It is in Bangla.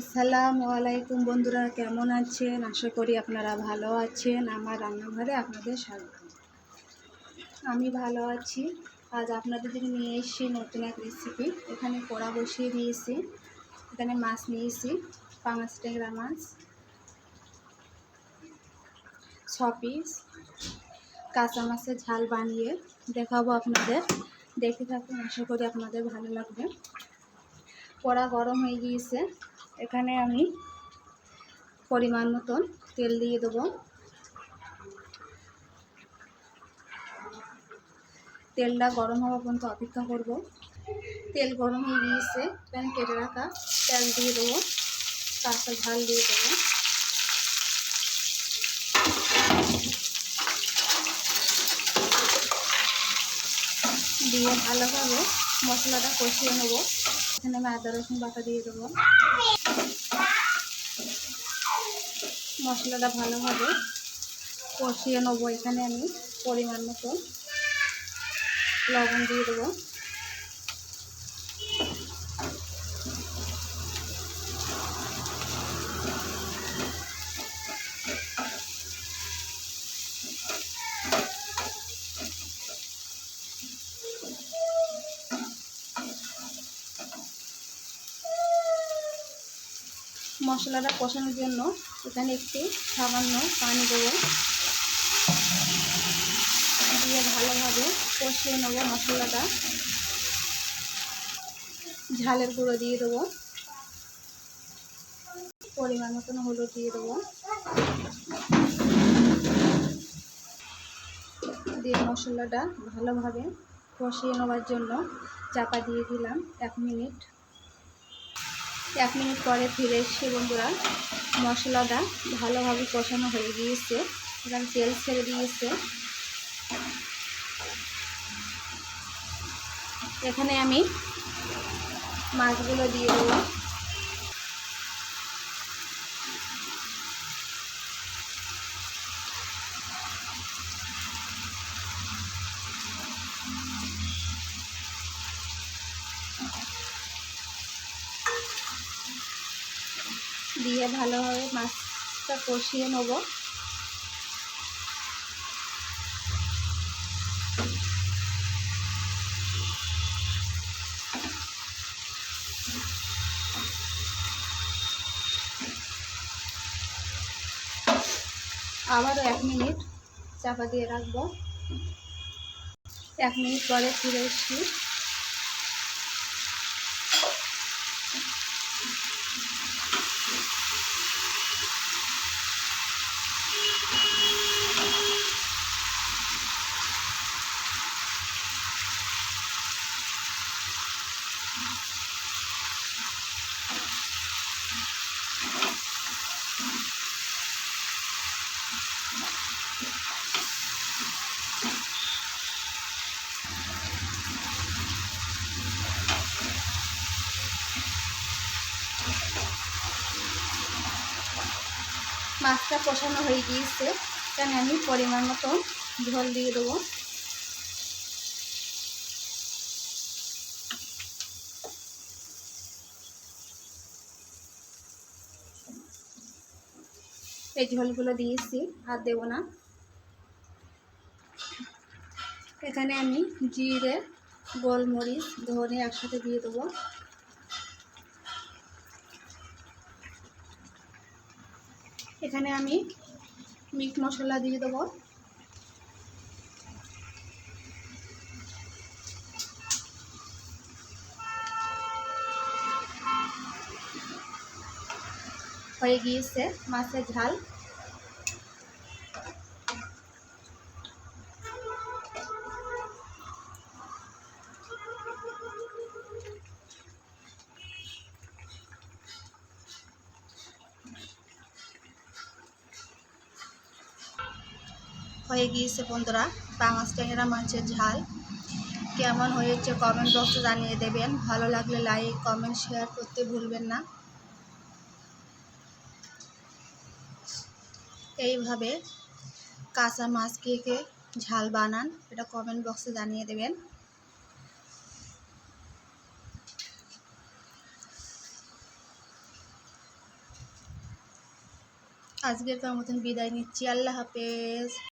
আসসালামু আলাইকুম বন্ধুরা, কেমন আছেন? আশা করি আপনারা ভালো আছেন। আমার রান্নাঘরে আপনাদের স্বাগত। আমি ভালো আছি। আজ আপনাদের জন্য নিয়ে এসেছি নতুন এক রেসিপি এখানে কড়া বসিয়ে দিয়েছি। এখানে মাছ নিয়েছি, পাঁচ ট্যাংরা মাছ, ছ পিস কাঁচা মাছের ঝাল বানিয়ে দেখাবো আপনাদের। দেখে থাকুন, আশা করি আপনাদের ভালো লাগবে। কড়া গরম হয়ে গিয়েছে। এখানে আমি পরিমাণ মতন তেল দিয়ে দেবো। তেলটা গরম হওয়া পর্যন্ত অপেক্ষা করব। তেল গরম হয়ে গিয়েছে এখানে কেটে রাখা। তেল দিয়ে দেবো, তারপর ঝাল দিয়ে দেবো। দিয়ে ভালোভাবে মশলাটা কষিয়ে নেব। এখানে আমি আদা, রসুন বাটা দিয়ে দেবো। মশলাটা ভালোভাবে কষিয়ে নেব এখানে আমি পরিমাণ মতো। লবণ দিয়ে দেবো। মশলাটা কষানোর জন্য এখানে একটু সামান্য পানি দেবো। দিয়ে ভালোভাবে কষিয়ে নেব মশলাটা। ঝালের গুঁড়ো দিয়ে দেবো। পরিমাণ মতন হলুদ দিয়ে দেবো। দিয়ে মশলাটা ভালোভাবে কষিয়ে নেওয়ার জন্য চাপা দিয়ে দিলাম এক মিনিট। এক মিনিট পরে ফিরে এসছি বন্ধুরা। মশলাটা ভালোভাবে কষানো হয়ে গিয়েছে। এবং তেল ছেড়ে দিয়েছে। এখানে আমি মাছগুলো দিয়ে দেবো দিয়ে ভালোভাবে মাছটা কষিয়ে নেব। আবারও এক মিনিট চাপা দিয়ে রাখব। এক মিনিট পরে ফিরে এসছি। মাছটা কষানো হয়ে গিয়েছে। এখানে আমি পরিমাণ মতো ঝোল দিয়ে দেবো। এই ঝোলগুলো দিয়েছি, আর দেবো না। এখানে আমি জিরে, গোলমরিচ, ধনে একসাথে দিয়ে দেবো। এখানে আমি মিট মশলা দিয়ে দেবো। হয়ে গিয়েছে মাছের ঝাল। হয়ে গিয়েছে বন্ধুরা। পাঙাশ ট্যাংরা মাছের ঝাল। কেমন হয়েছে কমেন্ট বক্সে জানিয়ে দেবেন। ভালো লাগলে লাইক কমেন্ট শেয়ার করতে ভুলবেন না। এইভাবে কাঁচা মাছ কে ঝাল বানান, এটা কমেন্ট বক্সে জানিয়ে দেবেন। আজকের তার মতন বিদায় নিচ্ছি। আল্লাহ হাফেজ।